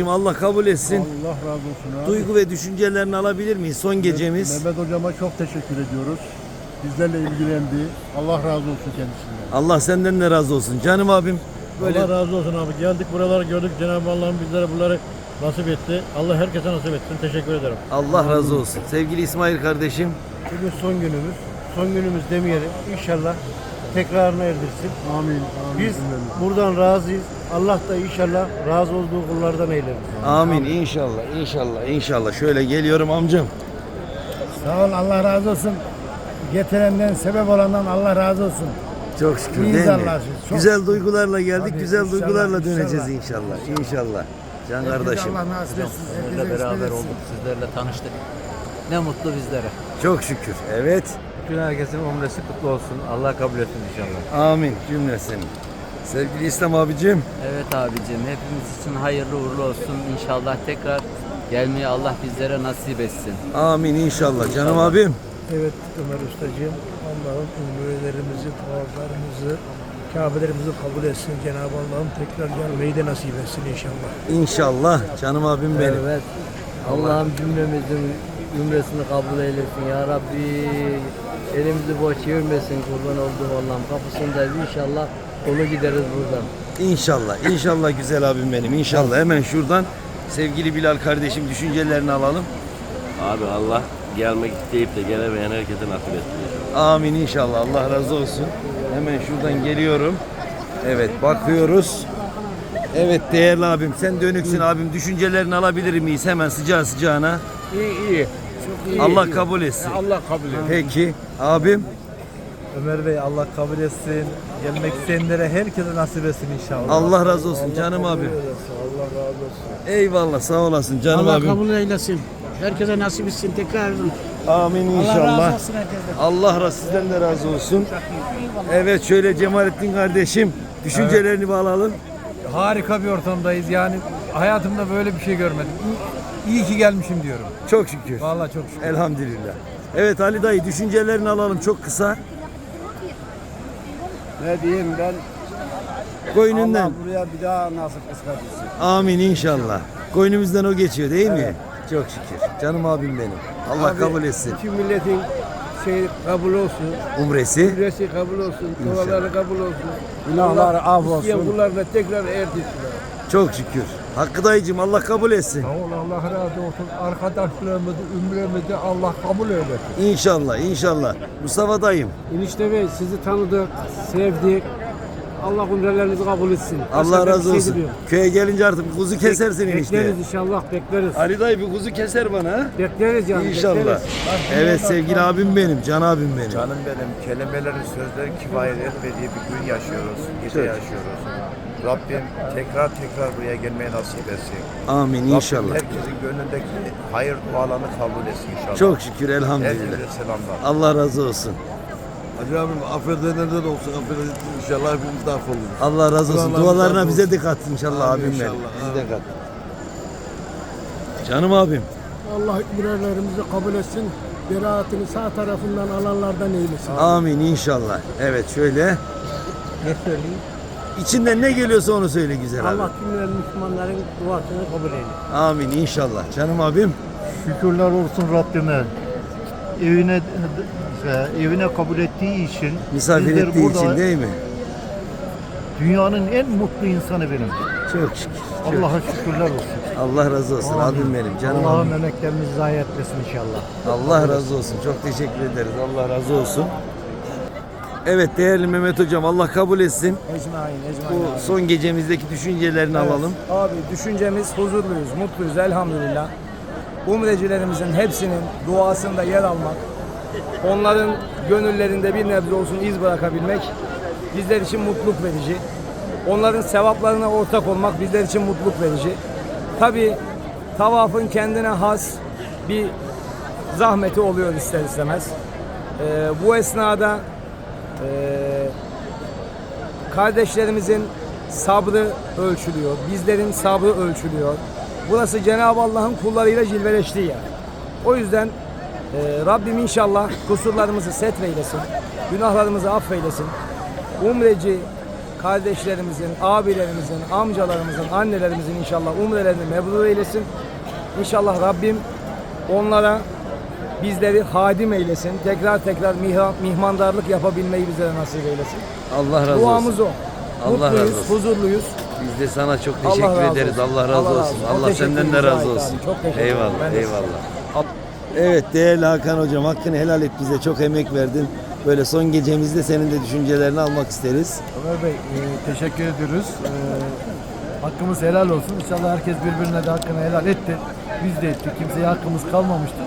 Ahmetciğim Allah kabul etsin. Allah razı olsun abi. Duygu ve düşüncelerini alabilir miyiz? Son gecemiz. Mehmet hocama çok teşekkür ediyoruz. Bizlerle ilgilendi. Allah razı olsun kendisinden. Allah senden de razı olsun. Canım abim. Böyle Allah razı olsun abi. Geldik buraları gördük. Cenab-ı Allah'ım bizlere bunları nasip etti. Allah herkese nasip etsin. Teşekkür ederim. Allah razı olsun. Sevgili İsmail kardeşim. Bugün son günümüz. Son günümüz demeyelim. İnşallah tekrarına erdirsin. Amin. Amin. Biz buradan razıyız. Allah da inşallah razı olduğu kullardan eylesin. Amin. İnşallah. İnşallah. İnşallah. Şöyle geliyorum amcam. Sağ ol Allah razı olsun. Getirenden sebep olandan Allah razı olsun. Çok şükür İyiyiz değil mi? Çok- Güzel duygularla geldik. Hadi güzel inşallah, duygularla döneceğiz inşallah. inşallah. İnşallah. Can kardeşim. Allah nasip etsin. Sizlerle beraber olduk, sizlerle tanıştık. Ne mutlu bizlere. Çok şükür. Evet. Bütün herkesin umresi kutlu olsun. Allah kabul etsin inşallah. Amin cümlesini. Sevgili İslam abicim. Evet abicim, hepimiz için hayırlı uğurlu olsun. İnşallah tekrar gelmeyi Allah bizlere nasip etsin. Amin inşallah. Canım abim. Evet Ömer Ustacığım. Allah'ım ümrelerimizi, tavaflarımızı, Kabe'lerimizi kabul etsin. Cenab-ı Allah'ım tekrar gelmeyi de nasip etsin inşallah. İnşallah. Canım abim benim. Evet. Allah'ım cümlemizin ümresini kabul eylesin ya Rabbi. Elimizi boş çevirmesin kurban olduğum Allah'ım. Kapısındayız inşallah onu gideriz buradan. İnşallah. İnşallah güzel abim benim. İnşallah. Hemen şuradan sevgili Bilal kardeşim düşüncelerini alalım. Abi Allah gelmek isteyip de gelemeyen herkese nasip etsin. Amin inşallah. Allah razı olsun. Hemen şuradan geliyorum. Evet bakıyoruz. Evet değerli abim sen dönüksün abim. Düşüncelerini alabilir miyiz hemen sıcağı sıcağına? İyi iyi. Çok iyi. Allah kabul etsin. Allah kabul etsin. Peki abim Ömer Bey Allah kabul etsin. Gelmek isteyenlere herkese nasip etsin inşallah. Allah razı olsun canım abim. Allah razı olsun. Eyvallah sağ olasın canım Allah abim. kabul eylesin. Herkese nasip etsin tekrar. Amin Allah inşallah. razı olsun herkese. Allah razı sizden de razı olsun. Evet şöyle Cemalettin kardeşim düşüncelerini bir alalım. Harika bir ortamdayız. Yani hayatımda böyle bir şey görmedim. İyi, ki gelmişim diyorum. Çok şükür. Vallahi çok şükür. Elhamdülillah. Evet Ali dayı düşüncelerini alalım çok kısa. Ne diyeyim ben? Koynundan. buraya bir daha nasip kısmet etsin. Amin inşallah. Koynumuzdan o geçiyor değil mi? Çok şükür. Canım abim benim. Allah kabul etsin. Bütün milletin şey kabul olsun. Umresi. Ümresi kabul olsun. Duaları kabul olsun. Günahları af olsun. kullarına tekrar erdirsin. Çok şükür. Hakkı dayıcım Allah kabul etsin. Sağ ol Allah razı olsun. Arkadaşlarımızı, ümremizi Allah kabul eylesin. İnşallah inşallah. Mustafa dayım. Enişte Bey sizi tanıdık, sevdik. Allah umrelerinizi kabul etsin. Allah Başka bir razı şey olsun. demiyorum. Köye gelince artık kuzu kesersin enişte. Bekleriz inşallah bekleriz. Ali dayı bir kuzu keser bana. ha? Bekleriz yani. İnşallah. bekleriz. Evet sevgili abim benim, can abim benim. Canım benim, kelimelerin sözlerin kifayet etmediği bir gün yaşıyoruz, gece yaşıyoruz. Rabbim tekrar tekrar buraya gelmeyi nasip etsin. Amin Rabbim inşallah. herkesin gönlündeki hayır dualarını kabul etsin inşallah. Çok şükür elhamdülillah. Herkese selamlar. Allah razı olsun. Hacı abim affedenlerden olsun. Affedin inşallah hepimiz de affoluruz. Allah razı olsun. Dualarına bize olsun. de kat inşallah Amin abim benim. inşallah, Bizi de amin. kat. Canım abim. Allah ümrelerimizi kabul etsin. Beraatini sağ tarafından alanlardan eylesin. Amin inşallah. Evet şöyle. Ne söyleyeyim? İçinden ne geliyorsa onu söyle güzel abi. Allah cümle Müslümanların duasını kabul eylesin. Amin inşallah. Canım abim. Şükürler olsun Rabbime. Evine e, evine kabul ettiği için Misafir ettiği burada için değil mi? Dünyanın en mutlu insanı benim. Çok şükür. Çok. Allah'a şükürler olsun. Allah razı olsun abim benim. Canım Allah'ım abim. emeklerimizi zayi etmesin inşallah. Allah razı olsun. Çok teşekkür ederiz. Allah razı olsun. Evet değerli Mehmet hocam Allah kabul etsin. Ecmain, ecmain. Bu son gecemizdeki düşüncelerini alalım. Abi düşüncemiz huzurluyuz, mutluyuz elhamdülillah. Umrecilerimizin hepsinin duasında yer almak, onların gönüllerinde bir nebze olsun iz bırakabilmek bizler için mutluluk verici. Onların sevaplarına ortak olmak bizler için mutluluk verici. Tabi tavafın kendine has bir zahmeti oluyor ister istemez. Ee, bu esnada kardeşlerimizin sabrı ölçülüyor. Bizlerin sabrı ölçülüyor. Burası Cenab-ı Allah'ın kullarıyla cilveleştiği yer. O yüzden e, Rabbim inşallah kusurlarımızı setreylesin. Günahlarımızı affeylesin. Umreci kardeşlerimizin, abilerimizin, amcalarımızın, annelerimizin inşallah umrelerini mebrur eylesin. İnşallah Rabbim onlara bizleri hadim eylesin. Tekrar tekrar mihmandarlık yapabilmeyi bizlere nasip eylesin. Allah razı Duamız olsun. o. Allah razı Mutluyuz, olsun. huzurluyuz. Biz de sana çok Allah teşekkür razı ederiz. olsun. Allah razı Allah razı olsun. olsun. Allah Çok senden de razı ederim. olsun. Çok teşekkür ederim. Eyvallah, de eyvallah. Evet değerli Hakan hocam hakkını helal et bize çok emek verdin. Böyle son gecemizde senin de düşüncelerini almak isteriz. Ömer Bey e, teşekkür ediyoruz. E, hakkımız helal olsun. İnşallah herkes birbirine de hakkını helal etti. Biz de ettik. Kimseye hakkımız kalmamıştı.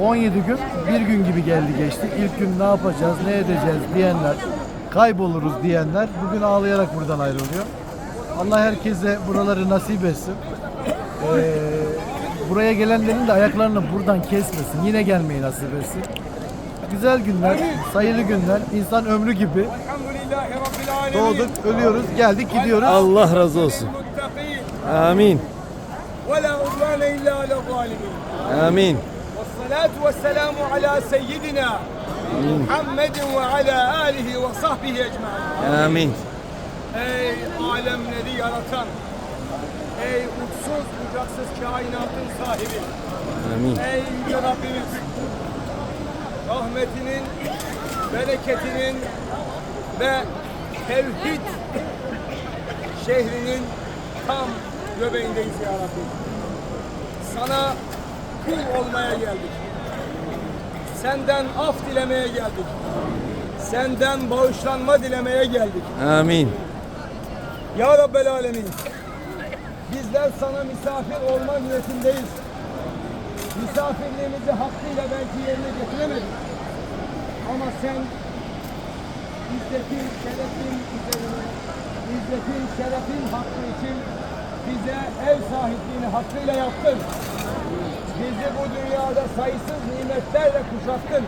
17 gün bir gün gibi geldi geçti. İlk gün ne yapacağız, ne edeceğiz diyenler, kayboluruz diyenler bugün ağlayarak buradan ayrılıyor. Allah herkese buraları nasip etsin. E, buraya gelenlerin de ayaklarını buradan kesmesin. Yine gelmeyi nasip etsin. Güzel günler, sayılı günler, insan ömrü gibi. Doğduk, ölüyoruz, geldik, gidiyoruz. Allah razı olsun. Amin. ولا عدوان إلا على الظالمين Amin. والصلاة والسلام على سيدنا محمد وعلى آله وصحبه أجمعين Amin. Ey alemleri yaratan, ey uçsuz bucaksız kainatın sahibi, Amin. ey yüce Rabbimiz, rahmetinin, bereketinin ve tevhid şehrinin tam göbeğindeyiz ya Rabbi. Sana kul olmaya geldik. Senden af dilemeye geldik. Senden bağışlanma dilemeye geldik. Amin. Ya Rabbel Alemin. Bizler sana misafir olma niyetindeyiz. Misafirliğimizi hakkıyla belki yerine getiremedik. Ama sen izzetin, şerefin üzerine, izzetin, şerefin hakkı için bize ev sahipliğini hakkıyla yaptın. Bizi bu dünyada sayısız nimetlerle kuşattın.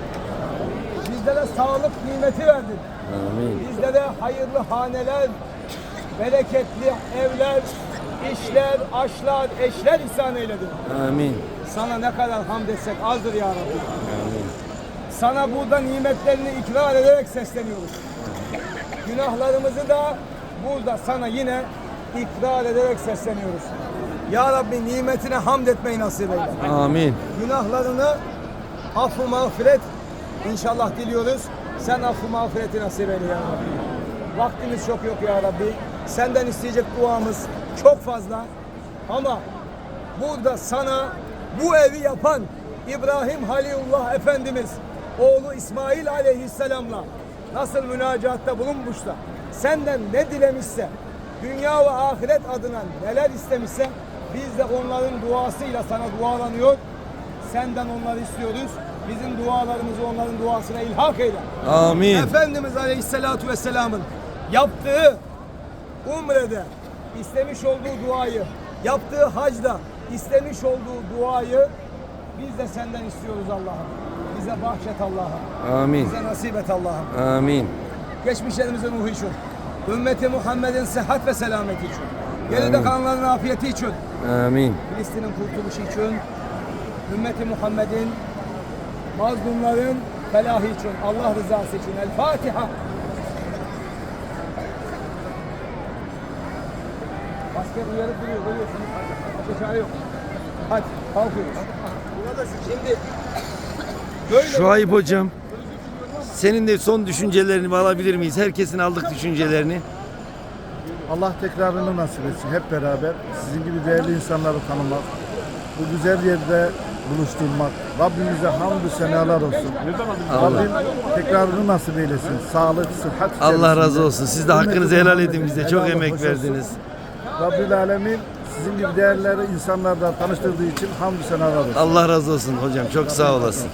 Bizlere sağlık nimeti verdin. Amin. Bizlere hayırlı haneler, bereketli evler, işler, aşlar, eşler ihsan eyledin. Amin. Sana ne kadar hamd etsek azdır ya Rabbi. Sana burada nimetlerini ikrar ederek sesleniyoruz. Günahlarımızı da burada sana yine ikrar ederek sesleniyoruz. Ya Rabbi nimetine hamd etmeyi nasip eyle. Amin. Günahlarını affı mağfiret inşallah diliyoruz. Sen affı mağfireti nasip eyle ya Rabbi. Vaktimiz çok yok ya Rabbi. Senden isteyecek duamız çok fazla. Ama burada sana bu evi yapan İbrahim Halilullah Efendimiz oğlu İsmail Aleyhisselam'la nasıl münacatta bulunmuşsa senden ne dilemişse dünya ve ahiret adına neler istemişse biz de onların duasıyla sana dualanıyor. Senden onları istiyoruz. Bizim dualarımızı onların duasına ilhak eyle. Amin. Efendimiz Aleyhisselatü Vesselam'ın yaptığı umrede istemiş olduğu duayı, yaptığı hacda istemiş olduğu duayı biz de senden istiyoruz Allah'ım. Bize bahşet Allah'ım. Amin. Bize nasip et Allah'ım. Amin. Geçmişlerimizin ruhu için, ümmeti Muhammed'in sıhhat ve selameti için, geride kalanların afiyeti için, Amin. Filistin'in kurtuluşu için, ümmeti Muhammed'in mazlumların felahı için, Allah rızası için. El Fatiha. Asker uyarıp duruyor, görüyorsunuz. Başka çare yok. Hadi, kalkıyoruz. Şimdi Şuayb hocam. Senin de son düşüncelerini alabilir miyiz? Herkesin aldık düşüncelerini. Allah tekrarını nasip etsin hep beraber. Sizin gibi değerli insanları tanımak, bu güzel yerde buluşturmak. Rabbimize hamdü senalar olsun. Rabbim tekrarını nasip eylesin. Sağlık, sıhhat Allah razı olsun. Siz de hakkınızı helal edin bize. Çok emek verdiniz. Rabbül Alemin sizin gibi değerleri insanlarla tanıştırdığı için hamdü senalar olsun. Allah razı olsun hocam. Çok sağ olasın.